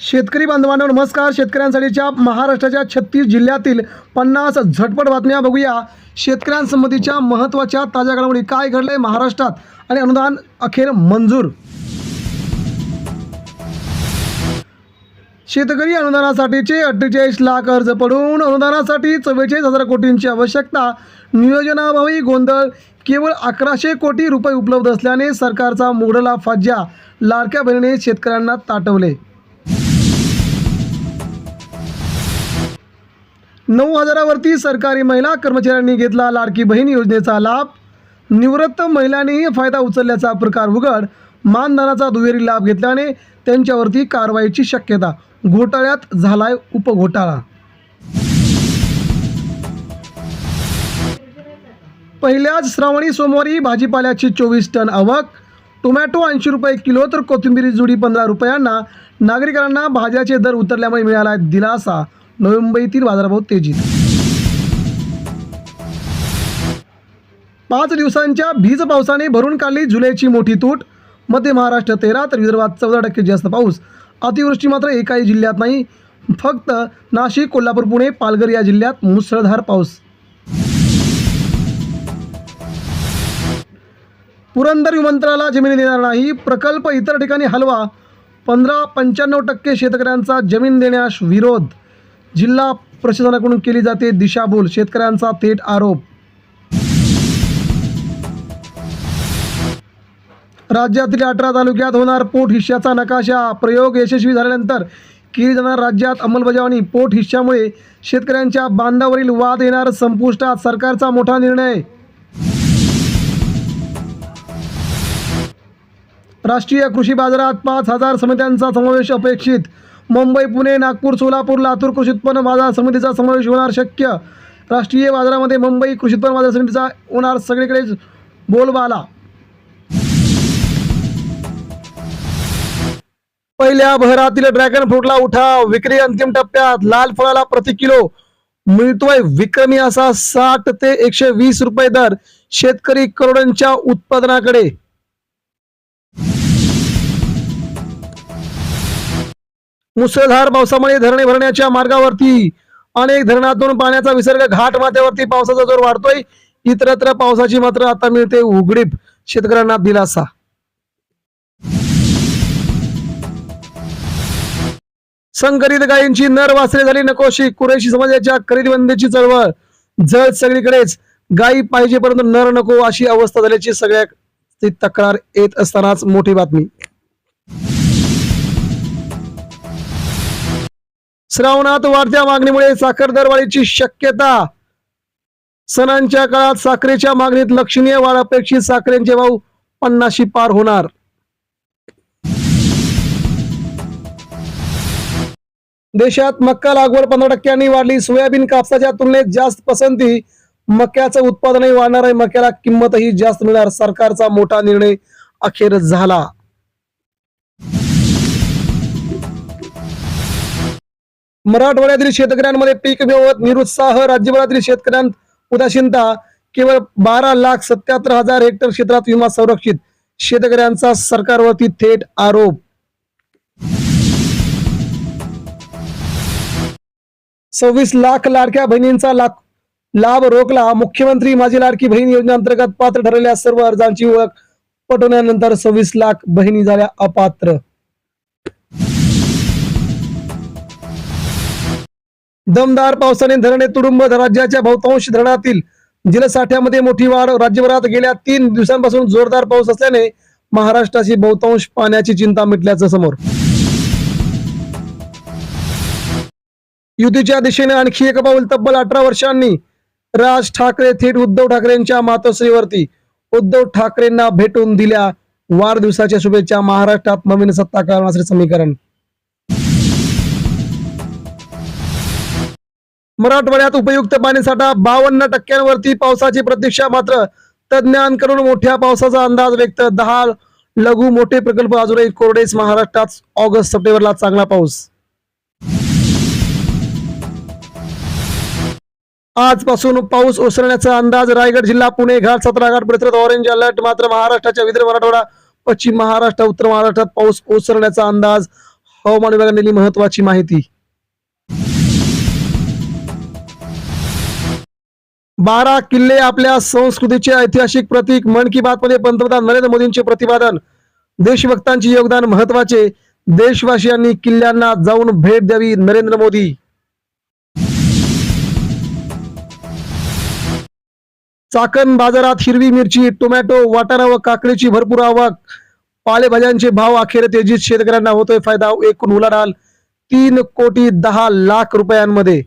शेतकरी बांधवांनो नमस्कार. शेतकऱ्यांसाठीच्या महाराष्ट्राच्या छत्तीस जिल्ह्यातील पन्नास झटपट बातम्या बघूया. शेतकऱ्यांसंबंधीच्या महत्त्वाच्या ताज्या घडामोडी काय घडलंय महाराष्ट्रात? आणि अनुदान अखेर मंजूर. शेतकरी अनुदानासाठीचे अठ्ठेचाळीस लाख अर्ज पडून अनुदानासाठी चव्वेचाळीस हजार कोटींची आवश्यकता. नियोजनाभावी गोंधळ केवळ अकराशे कोटी रुपये उपलब्ध असल्याने सरकारचा मोडला फाज्या. लाडक्या बहिणीने शेतकऱ्यांना ताटवले. नऊ हजारावरती सरकारी महिला कर्मचाऱ्यांनी घेतला लाडकी बहीण योजनेचा लाभ. निवृत्त महिलांनीही फायदा उचलल्याचा प्रकार उघड. मानधनाचा दुहेरी लाभ घेतल्याने त्यांच्यावरती कारवाईची शक्यता. घोटाळ्यात झालाय उपघोटाळा. पहिल्याच श्रावणी सोमवारी भाजीपाल्याची चोवीस टन आवक. टोमॅटो ऐंशी रुपये किलो तर कोथिंबीरी जुडी पंधरा रुपयांना. नागरिकांना भाज्याचे दर उतरल्यामुळे मिळाला दिलासा. मुंबईतील बाजारभाव तेजीत. पाच दिवसांच्या भीज पावसाने भरून काढली जुलैची मोठी तूट. मध्य महाराष्ट्र तेरा तर विदर्भात चौदा टक्के जास्त पाऊस. अतिवृष्टी मात्र एकाही जिल्ह्यात नाही. फक्त नाशिक कोल्हापूर पुणे पालघर या जिल्ह्यात मुसळधार पाऊस. पुरंदर विमानतळाला जमीन देणार नाही. प्रकल्प इतर ठिकाणी हलवा. पंधरा पंच्याण्णव टक्के शेतकऱ्यांचा जमीन देण्यास विरोध. जिल्हा प्रशासनाकडून केली जाते दिशाभूल. शेतकऱ्यांचा थेट आरोप. राज्यातील अठरा तालुक्यात होणार पोट हिश्श्याचा नकाशा. प्रयोग यशस्वी झाल्यानंतर केली जाणार राज्यात अंमलबजावणी. पोट हिश्श्यामुळे शेतकऱ्यांच्या बांधावरील वाद येणार संपुष्टात सरकारचा मोठा निर्णय. राष्ट्रीय कृषी बाजारात पाच हजार समित्यांचा समावेश अपेक्षित. मुंबई पुणे नागपूर सोलापूर लातूर कृषी उत्पन्न बाजार समितीचा समावेश होणार शक्य. राष्ट्रीय बाजारामध्ये मुंबई कृषी उत्पन्न बाजार समितीचा होणार सगळीकडेच बोलबाला. पहिल्या बहरातील ड्रॅगन फ्रूटला उठाव विक्री अंतिम टप्प्यात लाल फळाला प्रति किलो. मिळतोय विक्रमी असा साठ ते एकशे वीस रुपये दर. शेतकरी करोडांच्या उत्पादनाकडे. मुसळधार पावसामुळे धरणे भरण्याच्या मार्गावरती अनेक धरणातून पाण्याचा विसर्ग घाट माथ्यावरती पावसाचा जोर वाढतोय. इतरत्र पावसाची मात्र आता मिळते उघडीप. शेतकऱ्यांना दिलासा. संकरित गायींची नर वासरे झाली नकोशी. कुरेशी समाजाच्या खरेदीबंदीची चळवळ. जळ सगळीकडेच. गायी पाहिजे परंतु नर नको अशी अवस्था झाल्याची सगळ्या तक्रार येत असतानाच मोठी बातमी. श्रावणात वाढत्या मागणीमुळे साखर दरवाढीची शक्यता. सणांच्या काळात साखरेच्या मागणीत लक्षणीय वाढ अपेक्षित साखरेंचे भाव पन्नाशी पार होणार. देशात मक्का लागवड पंधरा टक्क्यांनी वाढली. सोयाबीन कापसाच्या तुलनेत जास्त पसंती. मक्याचं उत्पादनही वाढणार आहे. मक्याला किंमतही जास्त मिळणार. सरकारचा मोठा निर्णय अखेर झाला. मराठवाड्यातील शेतकऱ्यांमध्ये पीक मिळवत निरुत्साह राज्यभरातील शेतकऱ्यांत उदासीनता. केवळ बारा लाख सत्याहत्तर हजार हेक्टर क्षेत्रात विमा संरक्षित शेतकऱ्यांचा सरकारवरती थेट आरोप. सव्वीस लाख लाडक्या बहिणींचा लाख लाभ रोखला. मुख्यमंत्री माझी लाडकी बहीण योजनेअंतर्गत पात्र ठरलेल्या सर्व अर्जांची ओळख पटवल्यानंतर सव्वीस लाख बहिणी झाल्या अपात्र. दमदार पावसाने धरणे तुडुंब राज्याच्या बहुतांश धरणातील जलसाठ्यामध्ये मोठी वाढ. राज्यभरात गेल्या तीन दिवसांपासून जोरदार पाऊस असल्याने महाराष्ट्राची बहुतांश पाण्याची चिंता मिटल्याचं समोर. युतीच्या दिशेने आणखी एक पाऊल तब्बल अठरा वर्षांनी राज ठाकरे थेट उद्धव ठाकरेंच्या मातोश्रीवरती. उद्धव ठाकरेंना भेटून दिल्या वाढदिवसाच्या शुभेच्छा महाराष्ट्रात नवीन सत्ता करण्याचे समीकरण. मराठवाड्यात उपयुक्त पाणीसाठा बावन्न टक्क्यांवरती पावसाची प्रतीक्षा मात्र तज्ज्ञांकडून मोठ्या पावसाचा अंदाज व्यक्त. दहा लघु मोठे प्रकल्प अजूनही कोरडेच. महाराष्ट्रात ऑगस्ट सप्टेंबरला चांगला पाऊस. आजपासून पाऊस ओसरण्याचा अंदाज रायगड जिल्हा पुणे घाट सतराघाट परिसरात ऑरेंज अलर्ट मात्र महाराष्ट्राच्या विदर्भ मराठवाडा पश्चिम महाराष्ट्र उत्तर महाराष्ट्रात पाऊस ओसरण्याचा अंदाज हवामान विभागाने दिली महत्वाची माहिती. बारा किल्ले आपल्या संस्कृतीचे ऐतिहासिक प्रतीक मन की बात मध्ये पंतप्रधान नरेंद्र मोदींचे प्रतिपादन. देशभक्तांचे योगदान महत्त्वाचे. देशवासियांनी किल्ल्यांना जाऊन भेट द्यावी नरेंद्र मोदी. चाकण बाजारात हिरवी मिरची टोमॅटो वाटाणा व काकडीची भरपूर आवक. पालेभाज्यांचे भाव अखेर तेजीत शेतकऱ्यांना होतोय फायदा. एकूण उलाढाल तीन कोटी दहा लाख रुपयांमध्ये.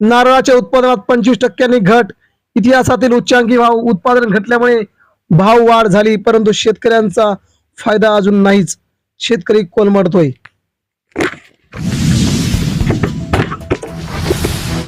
नारळाच्या उत्पादनात पंचवीस टक्क्यांनी घट. इतिहासातील उच्चांकी भाव उत्पादन घटल्यामुळे भाव वाढ झाली परंतु शेतकऱ्यांचा फायदा अजून नाहीच. शेतकरी कोलमडतोय.